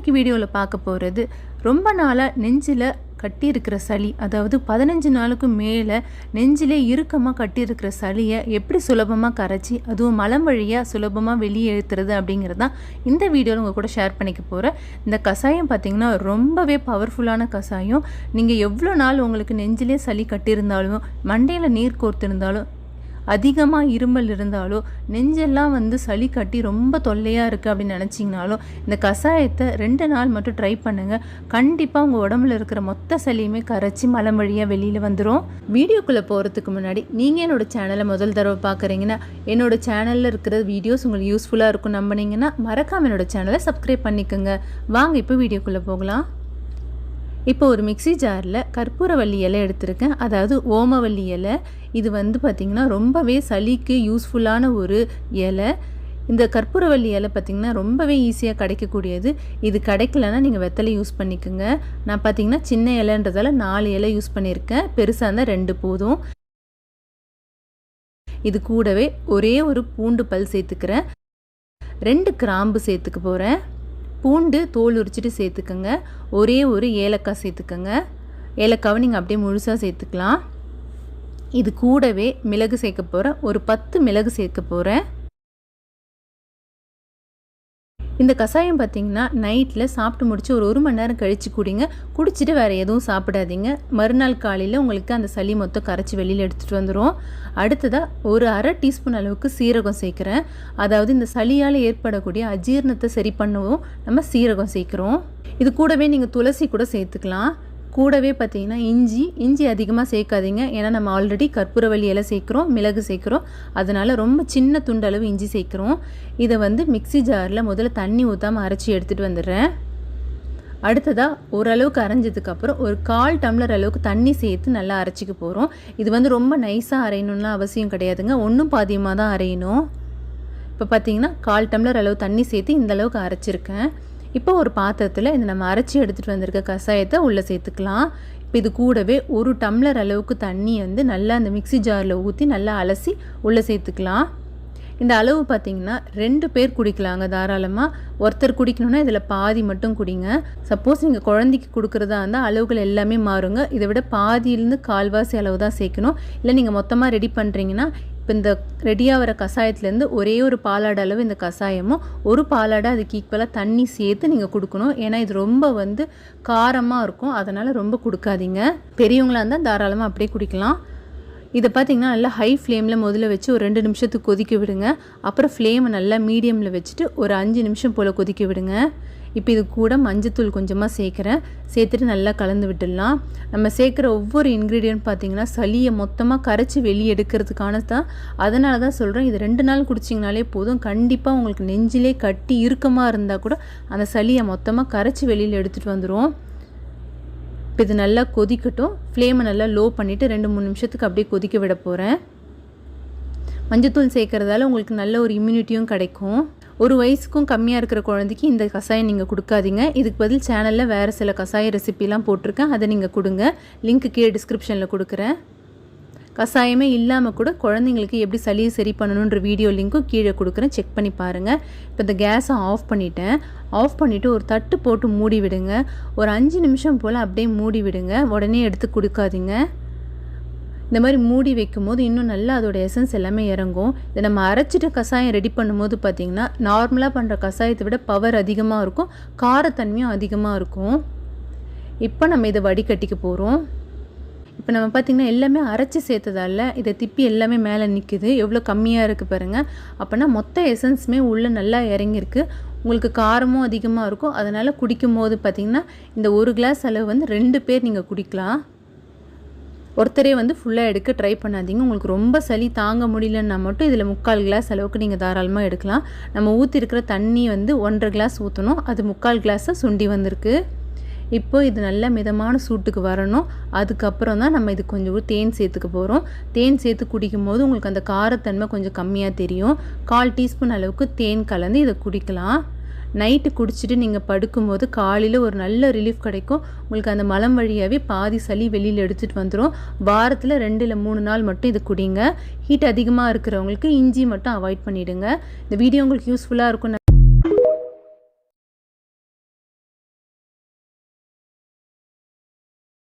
இன்னைக்கு வீடியோவில் பார்க்க போகிறது ரொம்ப நாளாக நெஞ்சில் கட்டியிருக்கிற சளி. அதாவது பதினஞ்சு நாளுக்கும் மேலே நெஞ்சிலே இறுக்கமாக கட்டியிருக்கிற சளியை எப்படி சுலபமாக கரைச்சி அதுவும் மலம் வழியாக சுலபமாக வெளியே எழுத்துறது அப்படிங்கிறது தான் இந்த வீடியோவில் உங்கள் கூட ஷேர் பண்ணிக்க போகிறேன் இந்த கஷாயம் பார்த்திங்கன்னா ரொம்பவே பவர்ஃபுல்லான கஷாயம். நீங்கள் எவ்வளோ நாள் உங்களுக்கு நெஞ்சிலே சளி கட்டியிருந்தாலும் மண்டையில் நீர் கோர்த்திருந்தாலும் அதிகமாக இருமல் இருந்தாலோ நெஞ்செல்லாம் வந்து சளி கட்டி ரொம்ப தொல்லையாக இருக்குது அப்படின்னு நினச்சிங்கனாலும் இந்த கஷாயத்தை ரெண்டு நாள் மட்டும் ட்ரை பண்ணுங்கள் கண்டிப்பாக உங்கள் உடம்புல இருக்கிற மொத்த சளியுமே கரைச்சி மலம் வழியாக வெளியில் வந்துடும் வீடியோக்குள்ளே போகிறதுக்கு முன்னாடி நீங்கள் என்னோட சேனலை முதல் தடவை பார்க்குறீங்கன்னா என்னோடய சேனலில் இருக்கிற வீடியோஸ் உங்களுக்கு யூஸ்ஃபுல்லாக இருக்கும் நம்பினீங்கன்னா மறக்காமல் என்னோட சேனலை சப்ஸ்கிரைப் பண்ணிக்கோங்க. வாங்க இப்போ வீடியோக்குள்ளே போகலாம். இப்போ ஒரு மிக்சி ஜாரில் கற்பூரவள்ளி இலை எடுத்திருக்கேன். அதாவது ஓமவல்லி இலை. இது வந்து பார்த்திங்கன்னா ரொம்பவே சளிக்கு யூஸ்ஃபுல்லான ஒரு இலை. இந்த கற்பூரவள்ளி இலை பார்த்திங்கன்னா ரொம்பவே ஈஸியாக கிடைக்கக்கூடியது. இது கிடைக்கலன்னா நீங்கள் வெத்தலை யூஸ் பண்ணிக்கோங்க. நான் பார்த்திங்கன்னா சின்ன இலைன்றதால நாலு இலை யூஸ் பண்ணியிருக்கேன் பெருசாக இருந்தால் ரெண்டு போதும். இது கூடவே ஒரே ஒரு பூண்டு பல் சேர்த்துக்கிறேன். ரெண்டு கிராம்பு சேர்த்துக்க போகிறேன் பூண்டு தோல் உரிச்சிட்டு சேர்த்துக்கோங்க. ஒரே ஒரு ஏலக்காய் சேர்த்துக்கோங்க. ஏலக்காவை நீங்கள் அப்படியே முழுசாக சேர்த்துக்கலாம். இது கூடவே மிளகு சேர்க்க போகிறேன் ஒரு பத்து மிளகு சேர்க்க போகிறேன் இந்த கஷாயம் பார்த்தீங்கன்னா நைட்டில் சாப்பிட்டு முடிச்சு ஒரு ஒரு மணி நேரம் கழித்து குடிங்க. குடிச்சிட்டு வேறு எதுவும் சாப்பிடாதீங்க. மறுநாள் காலையில் உங்களுக்கு அந்த சளி மொத்தம் கரைச்சி வெளியில் எடுத்துகிட்டு வந்துடும் அடுத்ததாக ஒரு அரை டீஸ்பூன் அளவுக்கு சீரகம் சேர்க்குறேன். அதாவது இந்த சளியால் ஏற்படக்கூடிய அஜீரணத்தை சரி பண்ணவும். நம்ம சீரகம் சேர்க்குறோம். இது கூடவே நீங்கள் துளசி கூட சேர்த்துக்கலாம். கூடவே பார்த்திங்கன்னா இஞ்சி இஞ்சி அதிகமாக சேர்க்காதீங்க. ஏன்னா நம்ம ஆல்ரெடி கற்பூரவள்ளி இலை சேர்க்குறோம் மிளகு சேர்க்குறோம். அதனால் ரொம்ப சின்ன துண்டளவு இஞ்சி சேர்க்குறோம். இதை வந்து மிக்சி ஜாரில் முதல்ல தண்ணி ஊற்றாமல் அரைச்சி எடுத்துகிட்டு வந்துடுறேன். அடுத்ததாக ஓரளவுக்கு அரைஞ்சதுக்கப்புறம் ஒரு கால் டம்ளர் அளவுக்கு தண்ணி சேர்த்து நல்லா அரைச்சிக்க போகிறோம் இது வந்து ரொம்ப நைஸாக அரையணும்லாம் அவசியம் கிடையாதுங்க. ஒன்றும் பாதியமாக தான் அரையணும். இப்போ பார்த்தீங்கன்னா கால் டம்ளர் அளவு தண்ணி சேர்த்து இந்த அளவுக்கு அரைச்சிருக்கேன். இப்போ ஒரு பாத்திரத்தில் இந்த நம்ம அரைச்சி எடுத்துகிட்டு வந்திருக்க கஷாயத்தை உள்ளே சேர்த்துக்கலாம். இப்போ இது கூடவே ஒரு டம்ளர் அளவுக்கு தண்ணி வந்து நல்லா அந்த மிக்சி ஜாரில் ஊற்றி நல்லா அலசி உள்ளே சேர்த்துக்கலாம். இந்த அளவு பார்த்திங்கன்னா ரெண்டு பேர் குடிக்கலாங்க தாராளமாக ஒருத்தர் குடிக்கணுன்னா இதில் பாதி மட்டும் குடிங்க. சப்போஸ் நீங்கள் குழந்தைக்கு கொடுக்குறதா இருந்தால் அளவுகள் எல்லாமே மாறுங்க. இதை விட பாதியிலேருந்து கால்வாசி அளவு தான் சேர்க்கணும். இல்லை நீங்கள் மொத்தமாக ரெடி பண்ணுறீங்கன்னா இப்போ இந்த ரெடியாக கஷாயத்துலேருந்து ஒரே ஒரு பாலாடை அளவு இந்த கஷாயமும் ஒரு பாலாடை அதுக்கு ஈக்குவலாக தண்ணி சேர்த்து நீங்கள் கொடுக்கணும். ஏன்னா இது ரொம்ப வந்து காரமாக இருக்கும். அதனால் ரொம்ப கொடுக்காதீங்க. பெரியவங்களாக இருந்தால் தாராளமாக அப்படியே குடிக்கலாம். இதை பார்த்திங்கன்னா நல்லா ஹை ஃப்ளேமில் முதல்ல வச்சு ஒரு ரெண்டு நிமிஷத்துக்கு கொதிக்க விடுங்க. அப்புறம் ஃப்ளேமை நல்லா மீடியமில் வச்சுட்டு ஒரு அஞ்சு நிமிஷம் போல் கொதிக்க விடுங்க. இப்போ இது கூட மஞ்சத்தூள் கொஞ்சமாக சேர்க்குறேன். சேர்த்துட்டு நல்லா கலந்து விட்டுடலாம். நம்ம சேர்க்குற ஒவ்வொரு இன்க்ரீடியன்ட் பார்த்திங்கன்னா சளியை மொத்தமாக கரைச்சி வெளியே எடுக்கிறதுக்கான தான் அதனால தான் சொல்கிறேன் இது ரெண்டு நாள் குடிச்சிங்கனாலே போதும். கண்டிப்பாக உங்களுக்கு நெஞ்சிலே கட்டி இறுக்கமாக இருந்தால் கூட அந்த சளியை மொத்தமாக கரைச்சி வெளியில் எடுத்துகிட்டு வந்துடும் இப்போ இது நல்லா கொதிக்கட்டும். ஃப்ளேமை நல்லா லோ பண்ணிவிட்டு ரெண்டு மூணு நிமிஷத்துக்கு அப்படியே கொதிக்க விட போகிறேன் மஞ்சத்தூள் சேர்க்குறதால உங்களுக்கு நல்ல ஒரு இம்யூனிட்டியும் கிடைக்கும். ஒரு வயசுக்கும் கம்மியாக இருக்கிற குழந்தைக்கு இந்த கஷாயம் நீங்கள் கொடுக்காதீங்க. இதுக்கு பதில் சேனலில் வேறு சில கஷாய ரெசிப்பிலாம் போட்டிருக்கேன். அதை நீங்கள் கொடுங்க. லிங்க் கீழே டிஸ்கிரிப்ஷனில் கொடுக்குறேன். கஷாயமே இல்லாமல் கூட குழந்தைங்களுக்கு எப்படி சளியை சரி பண்ணணுன்ற வீடியோ லிங்க்கும் கீழே கொடுக்குறேன். செக் பண்ணி பாருங்கள் இப்போ இந்த கேஸை ஆஃப் பண்ணிட்டேன். ஆஃப் பண்ணிவிட்டு ஒரு தட்டு போட்டு மூடி விடுங்க. ஒரு அஞ்சு நிமிஷம் போல் அப்படியே மூடி விடுங்க. உடனே எடுத்து கொடுக்காதீங்க. இந்த மாதிரி மூடி வைக்கும் போது இன்னும் நல்லா அதோட எசன்ஸ் எல்லாமே இறங்கும். இதை நம்ம அரைச்சிட்டு கஷாயம் ரெடி பண்ணும்போது பார்த்திங்கன்னா நார்மலாக பண்ணுற கஷாயத்தை விட பவர் அதிகமாக இருக்கும் காரத்தன்மையும் அதிகமாக இருக்கும். இப்போ நம்ம இதை வடிகட்டிக்க போகிறோம் இப்போ நம்ம பார்த்திங்கன்னா எல்லாமே அரைச்சி சேர்த்ததால இதை திப்பி எல்லாமே மேலே நிற்குது எவ்வளோ கம்மியாக இருக்குது பாருங்கள் அப்போனா மொத்த எசன்ஸுமே உள்ளே நல்லா இறங்கியிருக்கு. உங்களுக்கு காரமும் அதிகமாக இருக்கும். அதனால் குடிக்கும் போது பார்த்திங்கன்னா இந்த ஒரு கிளாஸ் அளவு வந்து ரெண்டு பேர் நீங்கள் குடிக்கலாம். ஒருத்தரே வந்து ஃபுல்லாக எடுக்க ட்ரை பண்ணாதீங்க. உங்களுக்கு ரொம்ப சளி தாங்க முடியலன்னா மட்டும் இதில் முக்கால் கிளாஸ் அளவுக்கு நீங்கள் தாராளமாக எடுக்கலாம். நம்ம ஊற்றிருக்கிற தண்ணி வந்து ஒன்றரை கிளாஸ் ஊற்றணும் அது முக்கால் கிளாஸாக சுண்டி வந்திருக்கு. இப்போ இது நல்ல மிதமான சூட்டுக்கு வரணும். அதுக்கப்புறம் தான் நம்ம இது கொஞ்சம் தேன் சேர்த்துக்க போகிறோம் தேன் சேர்த்து குடிக்கும் போது உங்களுக்கு அந்த காரத்தன்மை கொஞ்சம் கம்மியாக தெரியும். கால் டீஸ்பூன் அளவுக்கு தேன் கலந்து இதை குடிக்கலாம். நைட்டு குடிச்சிட்டு நீங்கள் படுக்கும்போது காலையில் ஒரு நல்ல ரிலீஃப் கிடைக்கும். உங்களுக்கு அந்த மலம் வழியாகவே பாதி சளி வெளியில் எடுத்துகிட்டு வந்துடும் வாரத்தில் ரெண்டு இல்லை மூணு நாள் மட்டும் இது குடிங்க. ஹீட் அதிகமாக இருக்கிறவங்களுக்கு இஞ்சி மட்டும் அவாய்ட் பண்ணிவிடுங்க இந்த வீடியோ உங்களுக்கு யூஸ்ஃபுல்லாக இருக்கும்